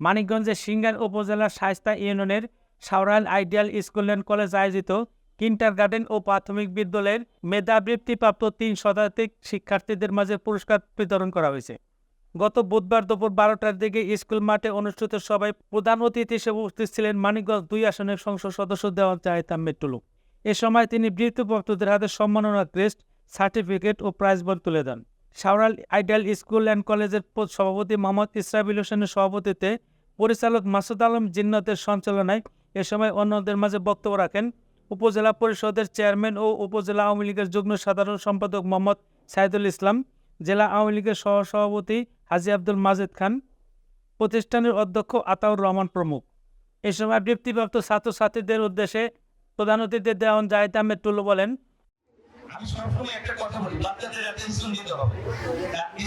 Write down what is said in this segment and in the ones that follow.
মানিকগঞ্জের সিঙ্গার উপজেলার শায়স্তা ইউনিয়নের Saural ideal school and college আয়োজিত কিন্টার গার্ডেন ও প্রাথমিক বিদ্যালয়ের মেধাবৃত্তিপ্রাপ্ত তিন শতাধিক শিক্ষার্থীদের মাঝে পুরস্কার বিতরণ করা হয়েছে। গত বুধবার দুপুর বারোটার দিকে স্কুল মাঠে অনুষ্ঠিত সভায় প্রধান অতিথি হিসেবে উপস্থিত ছিলেন মানিকগঞ্জ দুই আসনের সংসদ সদস্য দেওয়ান জাহিদ আহমেদ টুলু এ সময় তিনি বৃত্তিপ্রাপ্তদের হাতে সম্মাননা, ক্রেস্ট, সার্টিফিকেট ও প্রাইজ বল তুলে দেন। সাউরাল আইডিয়াল স্কুল অ্যান্ড কলেজের সভাপতি মোহাম্মদ ইসরাবিল হোসেনের সভাপতিত্বে পরিচালক মাসুদ আলম জিন্নতের সঞ্চালনায় এ সময় অন্যদের মাঝে বক্তব্য রাখেন উপজেলা পরিষদের চেয়ারম্যান ও উপজেলা আওয়ামী লীগের যুগ্ম সাধারণ সম্পাদক মোহাম্মদ সাইদুল ইসলাম, জেলা আওয়ামী লীগের সহসভাপতি হাজি আব্দুল মাজেদ খান, প্রতিষ্ঠানের অধ্যক্ষ আতাউর রহমান প্রমুখ। এ সময় বৃত্তিপ্রাপ্ত ছাত্রছাত্রীদের উদ্দেশ্যে প্রধান অতিথি দেওয়ান জাহিদ আহমেদ টুলু বলেন আমি সবসময় একটা কথা বলি, বাচ্চাদের অ্যাটেনশন দিতে হবে।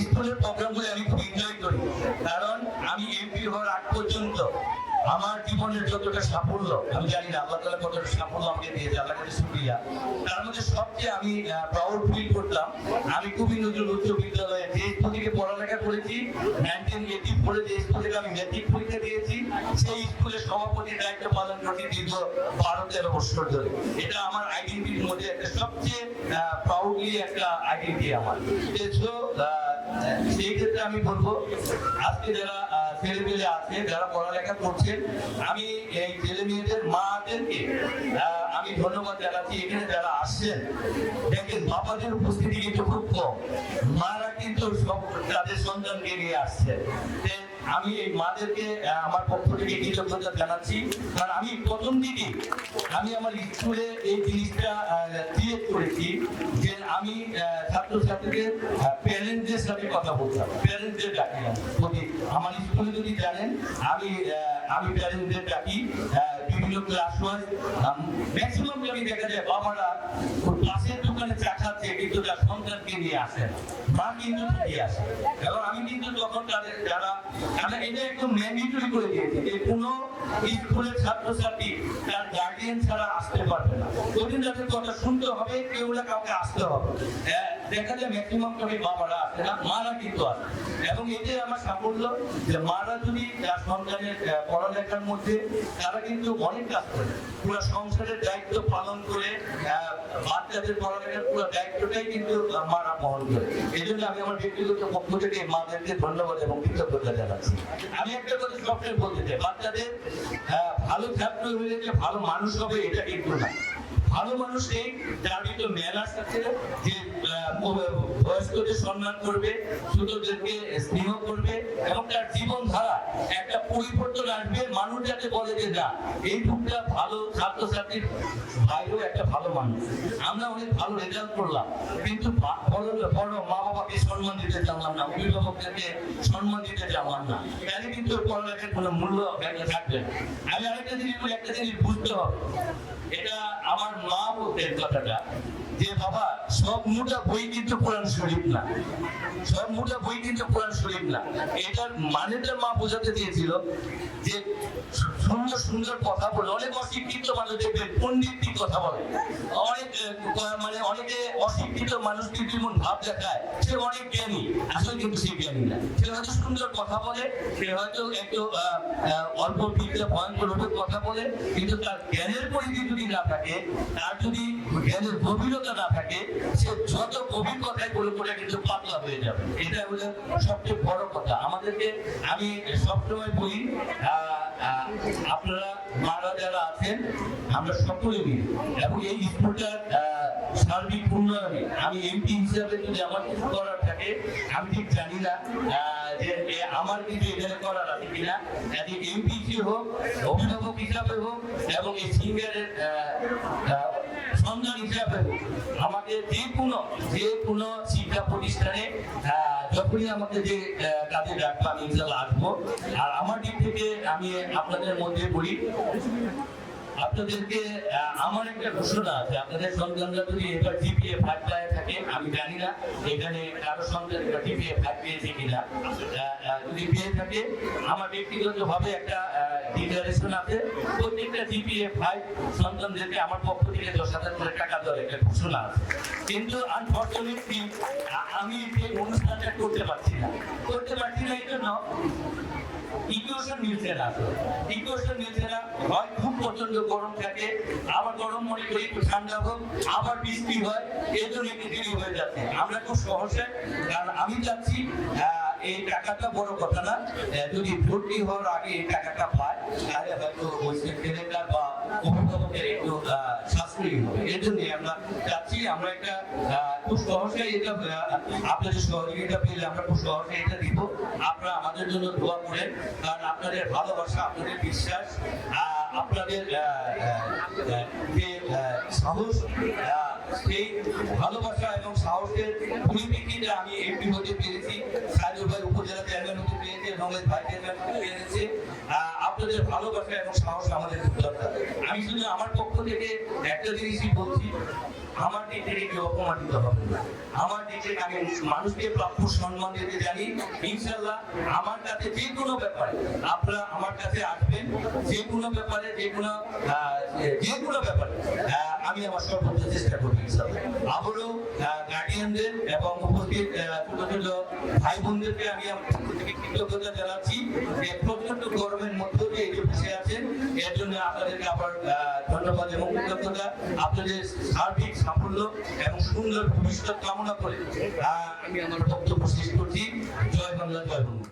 স্কুলের প্রোগ্রামগুলো আমি খুব এনজয় করি, কারণ আমি এমপি হওয়ার আগ পর্যন্ত আমার জীবনের যতটা সাফল্য, আমি জানি না, আল্লাহ তালা কতটা সাফল্য আমাকে দিয়েছে, আল্লাহ কাছে শুক্রিয়া। তার মধ্যে সবচেয়ে আমি প্রাউড ফিল করতাম, আমি কবি নজরুল উচ্চ বিদ্যালয়ে যে স্কুল থেকে পড়ালেখা করেছি নাইনটিন এইটি ফোরে যে স্কুল থেকে আমি ম্যাট্রিক পরীক্ষা দিয়েছি, সেই স্কুলের সভাপতির দায়িত্ব পালন করছি দীর্ঘ বারো তেরো বছর ধরে। এটা আমার আইডেন্টিটির মধ্যে একটা সবচেয়ে প্রাউডলি একটা আইডেন্টি আমার। তো সেই ক্ষেত্রে আমি বলব, আজকে যারা ছেলে মেয়ে আছে, যারা পড়ালেখা করছেন, আমি এই ছেলে মেয়েদের মাদেরকে আমি ধন্যবাদ জানাচ্ছি। এখানে যারা আসছেন, দেখেন বাবাদের উপস্থিতি কিন্তু খুব কম। মারা কিন্তু সব তাদের সন্তানকে নিয়ে আসছেন। আমি এই মাদেরকে আমার পক্ষ থেকে কৃতজ্ঞতা জানাচ্ছি। কারণ আমি প্রথম দিকে আমি আমার স্কুলে এই জিনিসটা ক্রিয়েট করেছি যে আমি ছাত্রছাত্রীদের প্যারেন্টদের সাথে কথা বলতাম প্যারেন্টদের ডাকি। যদি আমার স্কুলে যদি জানেন, আমি আমি প্যারেন্টদের ডাকি বিভিন্ন ক্লাস ওয়াইজ ম্যাক্সিমাম আমি দেখা যায় বাবারা পাশের দোকানে চা খাচ্ছে, কিন্তু তার সন্তানকে নিয়ে আসেন মা কিন্তু ঠিকই আসে। এবং আমি কিন্তু তখন তাদের, যারা এটা ম্যান্ডেটরি করে দিয়েছি যে কোনো স্কুলের ছাত্রছাত্রী তার ছাড়া আসতে পারবে না। কথা শুনতে হবে কেউ না কাউকে আসতে হবে। হ্যাঁ, দেখা যায় ম্যাক্সিমাম বাবারা আসে না মারা কিন্তু আসে। এবং এটাই আমার সাফল্য যে মারা যদি তার সন্তানের পড়ালেখার মধ্যে তারা কিন্তু অনেক কাজ করে। পুরো সংসারের দায়িত্ব পালন করে বাচ্চাদের পড়ালেখার পুরো দায়িত্বটাই কিন্তু মারা বহন করে। এই জন্য আমি আমার ব্যক্তিগত পক্ষ থেকে মাদেরকে ধন্যবাদ এবং কৃতজ্ঞতা জানাচ্ছি। আমি একটা কথা সবসময় বলতে চাই বাচ্চাদের আহ, ভালো ছাত্র হয়ে যে ভালো মানুষ হবে এটা কিন্তু না। ভালো মানুষ এই যার ভিতরে ম্যানার্স আছে যে বয়স্কদের সম্মান করবে ছোটদেরকে স্নেহ করবে এবং তার জীবনধারা একটা পরিবর্তন আসবে মানুষ যাতে বলে যে না, এই লোকটা ভালো ছাত্রছাত্রীর ভাইও একটা ভালো মানুষ। আমরা অনেক ভালো রেজাল্ট করলাম, কিন্তু বড় বড় মা বাবাকে সম্মান দিতে জানলাম না, অভিভাবকদেরকে সম্মান দিতে জানলাম না। তাহলে কিন্তু পড়ালেখার কোনো মূল্য থাকবে আমি আরেকটা জিনিস একটা জিনিস বুঝতে হবে। এটা আমার মা বলতেন কথাটা। যে বাবা, সব মোটা বই কিন্তু কোরআন শরীফ না। সব মোটা বই কিন্তু কোরআন শরীফ না। এটার মানেটা মা বোঝাতে দিয়েছিল যে সুন্দর সুন্দর কথা বলে। অনেক অশিক্ষিত মানুষ দেখবেন পণ্ডিতই কথা বলে। অনেক মানে অনেকে অশিক্ষিত এমন ভাব দেখায়, সে অনেক জ্ঞানী। আসলে কিন্তু সে জ্ঞানী না। সে হয়তো সুন্দর কথা বলে, সে হয়তো একটু অল্প বিদ্যা, ভয়ঙ্কর ভাবে কথা বলে, কিন্তু তার জ্ঞানের পরিধি যদি না থাকে, তার যদি জ্ঞানের গভীরতা না থাকে, সে যত গভীর কথাই বলে পড়ে কিন্তু পাতলা হয়ে যাবে। এটা হলো সবচেয়ে বড় কথা। আমাদেরকে আমি সবসময় বলি আপনারা মারা যারা আছেন, আমরা সকলে মিলে, এবং এই স্কুলটার সার্বিক উন্নয়নে, আমি এমপি হিসাবে যদি আমার কিছু করার থাকে, আমি ঠিক জানি না যে আমার কিছু এখানে করার আছে কিনা। কাজে এমপি হোক, অভিভাবক হিসাবে হোক, এবং এই সিঙ্গারের সন্ধান হিসাবে আমাদের যে কোনো যে কোনো শিক্ষা প্রতিষ্ঠানে যখনই আমাকে যে কাজে ডাকবো আমি ইনশাল্লাহ আসব। আর আমার দিক থেকে আমি আপনাদের মধ্যে বলি আপনাদেরকে আমার একটা ঘোষণা আছে। আপনাদের সন্তানরা যদি এবার জিপিএ ফাইভ পায়ে থাকে, আমি জানি না এখানে কারও সন্তান এবার জিপিএ ফাইভ পেয়েছে কিনা। যদি পেয়ে থাকে, আমার ব্যক্তিগত ভাবে একটা ডিক্লারেশন আছে। প্রত্যেকটা জিপিএ ফাইভ সন্তানদেরকে আমার পক্ষ থেকে দশ হাজার করে টাকা দেওয়ার একটা ঘোষণা আছে। কিন্তু আনফর্চুনেটলি আমি এই অনুষ্ঠানটা করতে পারছি না। করতে পারছি না এই জন্য ইকুয়েশন মিলছে না ইকুয়েশন মিলছে হয় খুব প্রচণ্ড গরম থাকে, আবার গরম মনে করি একটু ঠান্ডা হোক, আবার বৃষ্টি হয় এর জন্য একটু দেরি হয়ে যাচ্ছে। আমরা খুব সহজে কারণ আমি চাচ্ছি এই টাকাটা বড় কথা না যদি ভর্তি হওয়ার আগে এই টাকাটা পায়, তাহলে হয়তো ওই সেক্রেটার বা অভিভাবকের একটু সাশ্রয়ী হবে। এর জন্য আমরা চাচ্ছি, আমরা একটা খুব সহজে এটা আপনাদের সহযোগিতা পেলে আমরা খুব সহজে এটা দিব। আপনারা আমাদের জন্য দোয়া করেন, কারণ আপনাদের ভালোবাসা, আপনাদের বিশ্বাস আপনাদের যে সাহস সেই ভালোবাসা এবং সাহসের পরিপ্রেক্ষিতে আমি এমপি হতে পেরেছি সাজু ভাই উপজেলা চেয়ারম্যান হতে পেরেছি রমেশ ভাই চেয়ারম্যান হতে আপনাদের ভালোবাসা এবং সাহস আমাদের খুব দরকার। আমি শুধু আমার পক্ষ থেকে একটা জিনিসই বলছি আমার দিক থেকে কেউ অপমানিত হবে আমার দিক আমি মানুষকে প্রাপ্য সম্মান দিতে জানি। ইনশাল্লাহ আমার কাছে যে কোনো ব্যাপারে আপনারা আমার কাছে আসবেন, যে কোনো ব্যাপারে, যে কোনো যে কোনো ব্যাপারে। আমি আমার সর্বোচ্চ চেষ্টা ইনশাল্লাহ আবারও গার্ডিয়ানদের এবং উপস্থিত ছোট ছোট ভাই বোনদেরকে আমি থেকে কৃতজ্ঞতা জানাচ্ছি যে প্রচণ্ড গরমের মধ্যে দিয়ে এই বসে আছেন। এর জন্য আপনাদেরকে আবার ধন্যবাদ এবং কৃতজ্ঞতা। আপনাদের সার্বিক সাফল্য এবং সুন্দর ভবিষ্যৎ কামনা করে আমি আমার বক্তব্য শেষ করছি। জয় বাংলা, জয় বঙ্গ